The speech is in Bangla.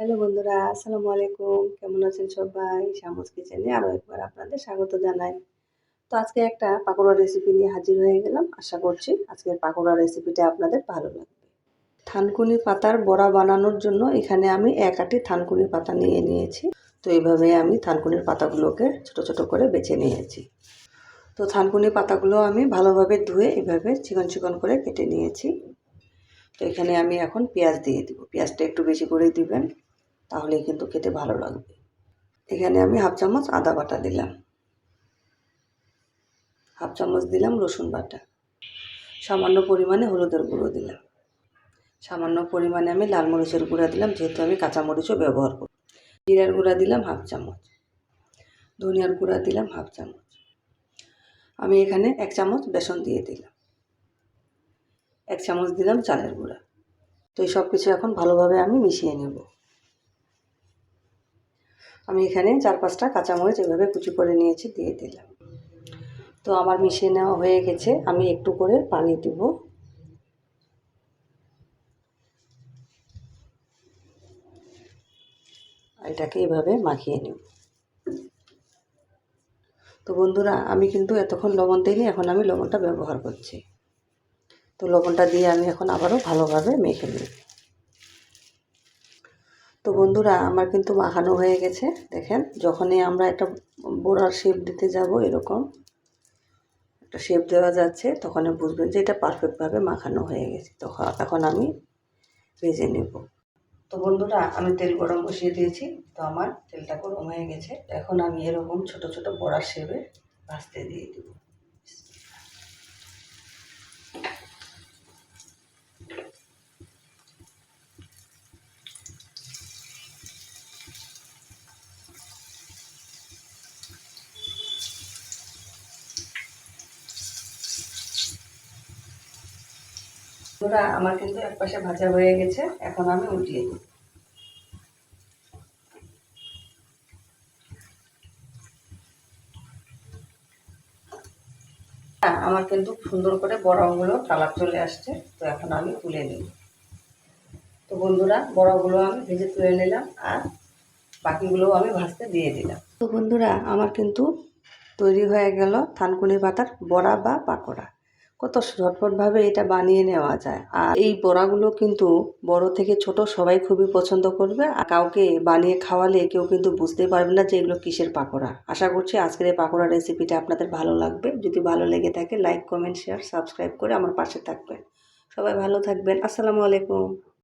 হ্যালো বন্ধুরা, আসসালামু আলাইকুম। কেমন আছেন সবাই? শামুজ কিচেনে আরও একবার আপনাদের স্বাগত জানাই। তো আজকে একটা পাকোড়া রেসিপি নিয়ে হাজির হয়ে গেলাম। আশা করছি আজকের পাকোড়া রেসিপিটা আপনাদের ভালো লাগবে। থানকুনি পাতার বড়া বানানোর জন্য এখানে আমি এক আটি থানকুনি পাতা নিয়ে নিয়েছি। তো এইভাবে আমি থানকুনির পাতাগুলোকে ছোট ছোট করে বেছে নিয়েছি। তো থানকুনি পাতাগুলো আমি ভালোভাবে ধুয়ে এভাবে চিকন চিকন করে কেটে নিয়েছি। তো এখানে আমি এখন পেঁয়াজ দিয়ে দিব। পেঁয়াজটা একটু বেশি করে দিবেন। তাহলে কিন্তু খেতে ভালো লাগবে। এখানে আমি হাফ চামচ আদা বাটা দিলাম। হাফ চামচ দিলাম রসুন বাটা। সামান্য পরিমাণে হলুদের গুঁড়ো দিলাম। সামান্য পরিমাণে আমি লাল মরিচের গুঁড়া দিলাম, যেহেতু আমি কাঁচা মরিচও ব্যবহার করি। জিরার গুঁড়া দিলাম হাফ চামচ। ধনিয়ার গুঁড়া দিলাম হাফ চামচ। আমি এখানে এক চামচ বেসন দিয়ে দিলাম। এক চামচ দিলাম চালের গুঁড়া। তো এই সব কিছু এখন ভালোভাবে আমি মিশিয়ে নেব। আমি এখানে চার পাঁচটা কাঁচামরিচ এভাবে কুচি করে নিয়েছি, দিয়ে দিলাম। তো আমার মিশিয়ে নেওয়া হয়ে গেছে, আমি একটু করে পানি দিব। এটাকে এভাবে মাখিয়ে নেব। তো বন্ধুরা, আমি কিন্তু এতক্ষণ লবণ দিইনি, এখন আমি লবণটা ব্যবহার করছি। তো লবণটা দিয়ে আমি এখন আবারও ভালোভাবে মেখে নিই তো বন্ধুরা, আমার কিন্তু মাখানো হয়ে গেছে। দেখেন, যখনই আমরা একটা বোড়ার শেপ দিতে যাব এরকম, একটা শেপ দেওয়া যাচ্ছে তখন বুঝবেন যে এটা পারফেক্টভাবে মাখানো হয়ে গেছে। তখন এখন আমি ভেজে নেব। তো বন্ধুরা, আমি তেল গরম বসিয়ে দিয়েছি, তো আমার তেলটা গরম হয়ে গেছে। এখন আমি এরকম ছোট ছোট বড়ার শেপে ভাজতে দিয়ে দেবো। বন্ধুরা আমার কিন্তু এক পাশে ভাজা হয়ে গেছে এখন আমি উল্টিয়ে দিই। হ্যাঁ, আমার কিন্তু সুন্দর করে বড়াগুলো কালার চলে আসছে তো এখন আমি তুলে নিই। তো বন্ধুরা বড়াগুলো আমি ভেজে তুলে নিলাম আর বাকিগুলো আমি ভাজতে দিয়ে দিলাম। তো বন্ধুরা আমার কিন্তু তৈরি হয়ে গেল থানকুনি পাতার বড়া বা পাকোড়া। কত ঝটপটভাবে এটা বানিয়ে নেওয়া যায়। আর এই বড়াগুলো কিন্তু বড় থেকে ছোট সবাই খুবই পছন্দ করবে। আর কাউকে বানিয়ে খাওয়ালে কেউ কিন্তু বুঝতে পারবে না যে এগুলো কিসের পাকোড়া। আশা করছি আজকের এই পাকোড়া রেসিপিটা আপনাদের ভালো লাগবে। যদি ভালো লেগে থাকে লাইক কমেন্ট শেয়ার সাবস্ক্রাইব করে আমার পাশে থাকবেন। সবাই ভালো থাকবেন। আসসালামু আলাইকুম।